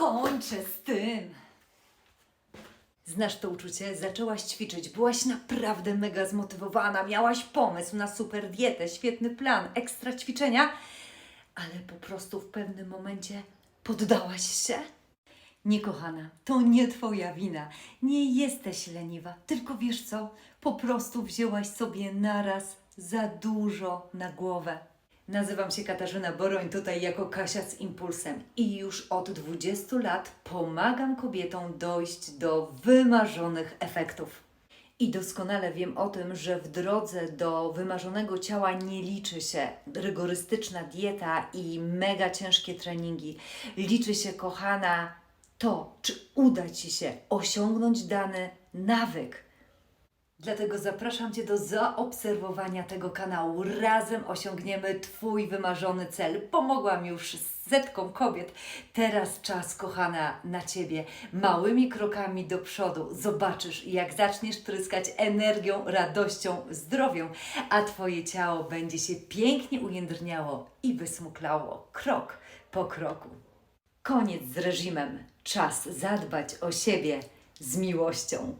Kończę z tym. Znasz to uczucie? Zaczęłaś ćwiczyć, byłaś naprawdę mega zmotywowana, miałaś pomysł na super dietę, świetny plan, ekstra ćwiczenia, ale po prostu w pewnym momencie poddałaś się? Nie, kochana, to nie Twoja wina. Nie jesteś leniwa, tylko wiesz co? Po prostu wzięłaś sobie naraz za dużo na głowę. Nazywam się Katarzyna Boroń, tutaj jako Kasia z Impulsem i już od 20 lat pomagam kobietom dojść do wymarzonych efektów. I doskonale wiem o tym, że w drodze do wymarzonego ciała nie liczy się rygorystyczna dieta i mega ciężkie treningi. Liczy się, kochana, to, czy uda Ci się osiągnąć dany nawyk. Dlatego zapraszam Cię do zaobserwowania tego kanału. Razem osiągniemy Twój wymarzony cel. Pomogłam już setkom kobiet. Teraz czas, kochana, na Ciebie. Małymi krokami do przodu zobaczysz, jak zaczniesz tryskać energią, radością, zdrowiem, a Twoje ciało będzie się pięknie ujędrniało i wysmuklało krok po kroku. Koniec z reżimem. Czas zadbać o siebie z miłością.